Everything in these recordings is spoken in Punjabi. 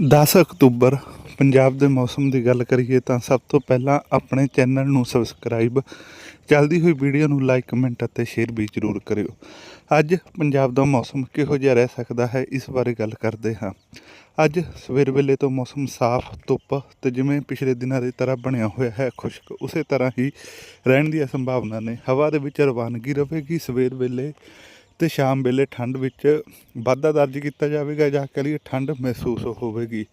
10 ਅਕਤੂਬਰ, ਪੰਜਾਬ ਦੇ ਮੌਸਮ ਦੀ ਗੱਲ ਕਰੀਏ ਤਾਂ ਸਭ ਤੋਂ ਪਹਿਲਾਂ ਆਪਣੇ ਚੈਨਲ ਨੂੰ ਸਬਸਕ੍ਰਾਈਬ ਚੱਲਦੀ ਹੋਈ ਵੀਡੀਓ ਨੂੰ ਲਾਈਕ ਕਮੈਂਟ ਅਤੇ ਸ਼ੇਅਰ ਵੀ ਜ਼ਰੂਰ ਕਰਿਓ। ਅੱਜ ਪੰਜਾਬ ਦਾ ਮੌਸਮ ਕਿਹੋ ਜਿਹਾ ਰਹਿ ਸਕਦਾ ਹੈ, ਇਸ ਬਾਰੇ ਗੱਲ ਕਰਦੇ ਹਾਂ। ਅੱਜ ਸਵੇਰ ਵੇਲੇ ਤੋਂ ਮੌਸਮ ਸਾਫ਼, ਧੁੱਪ ਤੇ ਜਿਵੇਂ ਪਿਛਲੇ ਦਿਨਾਂ ਦੀ ਤਰ੍ਹਾਂ ਬਣਿਆ ਹੋਇਆ ਹੈ, ਖੁਸ਼ਕ, ਉਸੇ ਤਰ੍ਹਾਂ ਹੀ ਰਹਿਣ ਦੀਆਂ ਸੰਭਾਵਨਾ ਨੇ। ਹਵਾ ਦੇ ਵਿੱਚ ਰਵਾਨਗੀ ਰਹੇਗੀ ਸਵੇਰ ਵੇਲੇ ਤੇ ਸ਼ਾਮ ਵੇਲੇ ਠੰਡ ਵਿੱਚ ਵਾਧਾ ਦਰਜ ਕੀਤਾ ਜਾਵੇਗਾ ਜਾਂ ਕਹ ਲਈਏ ਠੰਡ ਮਹਿਸੂਸ ਹੋਵੇਗੀ।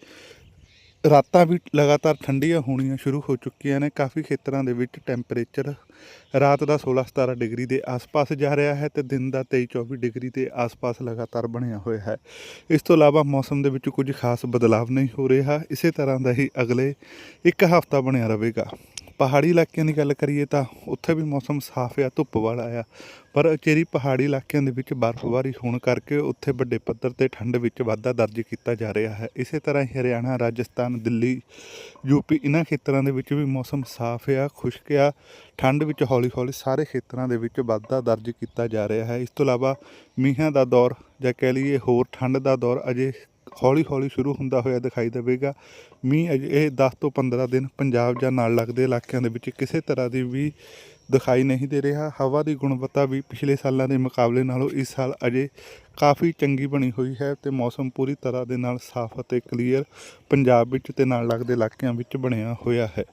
ਰਾਤਾਂ ਵੀ ਲਗਾਤਾਰ ਠੰਡੀਆਂ ਹੋਣੀਆਂ ਸ਼ੁਰੂ ਹੋ ਚੁੱਕੀਆਂ ਨੇ। ਕਾਫੀ ਖੇਤਰਾਂ ਦੇ ਵਿੱਚ ਟੈਂਪਰੇਚਰ ਰਾਤ ਦਾ 16-17 ਡਿਗਰੀ ਦੇ ਆਸ-ਪਾਸ ਜਾ ਰਿਹਾ ਹੈ ਤੇ ਦਿਨ ਦਾ 23-24 ਡਿਗਰੀ ਦੇ ਆਸ-ਪਾਸ ਲਗਾਤਾਰ ਬਣਿਆ ਹੋਇਆ ਹੈ। ਇਸ ਤੋਂ ਇਲਾਵਾ ਮੌਸਮ ਦੇ ਵਿੱਚ ਕੁਝ ਖਾਸ ਬਦਲਾਵ ਨਹੀਂ ਹੋ ਰਿਹਾ। ਇਸੇ ਤਰ੍ਹਾਂ ਦਾ ਹੀ ਅਗਲੇ ਇੱਕ ਹਫ਼ਤਾ ਬਣਿਆ ਰਹੇਗਾ। ਪਹਾੜੀ ਇਲਾਕਿਆਂ ਦੀ ਗੱਲ ਕਰੀਏ ਤਾਂ ਉੱਥੇ ਵੀ ਮੌਸਮ ਸਾਫ਼ ਆ, ਧੁੱਪ ਵਾਲਾ ਆ। ਪਰ ਉਚੇਰੀ ਪਹਾੜੀ ਇਲਾਕਿਆਂ ਦੇ ਵਿੱਚ ਬਰਫ਼ਬਾਰੀ ਹੋਣ ਕਰਕੇ ਉੱਥੇ ਵੱਡੇ ਪੱਧਰ ਤੇ ਠੰਡ ਵਿੱਚ ਵਾਧਾ ਦਰਜ ਕੀਤਾ ਜਾ ਰਿਹਾ ਹੈ। ਇਸੇ ਤਰ੍ਹਾਂ ਹੀ ਹਰਿਆਣਾ, ਰਾਜਸਥਾਨ, ਦਿੱਲੀ ਯੂਪੀ ਇਹਨਾਂ ਖੇਤਰਾਂ ਦੇ ਵਿੱਚ ਵੀ ਮੌਸਮ ਸਾਫ਼ ਆ, ਖੁਸ਼ਕ ਆ। ਠੰਡ ਵਿੱਚ ਹੌਲੀ-ਹੌਲੀ ਸਾਰੇ ਖੇਤਰਾਂ ਦੇ ਵਿੱਚ ਵਾਧਾ ਦਰਜ ਕੀਤਾ ਜਾ ਰਿਹਾ ਹੈ। ਇਸ ਤੋਂ ਇਲਾਵਾ ਮੀਂਹਾਂ ਦਾ ਦੌਰ ਜਾਂ ਕਹਿ ਲਈਏ ਹੋਰ ਠੰਡ ਦਾ ਦੌਰ ਅਜੇ ਹੌਲੀ-ਹੌਲੀ ਸ਼ੁਰੂ ਹੁੰਦਾ ਹੋਇਆ ਦਿਖਾਈ ਦੇਵੇਗਾ। ਮੀਂਹ ਅਜੇ ਇਹ 10 ਤੋਂ 15 ਦਿਨ ਪੰਜਾਬ ਜਾਂ ਨਾਲ ਲੱਗਦੇ ਇਲਾਕਿਆਂ ਦੇ ਵਿੱਚ ਕਿਸੇ ਤਰ੍ਹਾਂ ਦੀ ਵੀ ਦਿਖਾਈ ਨਹੀਂ ਦੇ ਰਿਹਾ। ਹਵਾ ਦੀ ਗੁਣਵੱਤਾ ਵੀ ਪਿਛਲੇ ਸਾਲਾਂ ਦੇ ਮੁਕਾਬਲੇ ਨਾਲੋਂ ਇਸ ਸਾਲ ਅਜੇ ਕਾਫੀ ਚੰਗੀ ਬਣੀ ਹੋਈ ਹੈ ਤੇ ਮੌਸਮ ਪੂਰੀ ਤਰ੍ਹਾਂ ਦੇ ਨਾਲ ਸਾਫ਼ ਅਤੇ ਕਲੀਅਰ ਪੰਜਾਬ ਵਿੱਚ ਤੇ ਨਾਲ ਲੱਗਦੇ ਇਲਾਕਿਆਂ ਵਿੱਚ ਬਣਿਆ ਹੋਇਆ ਹੈ।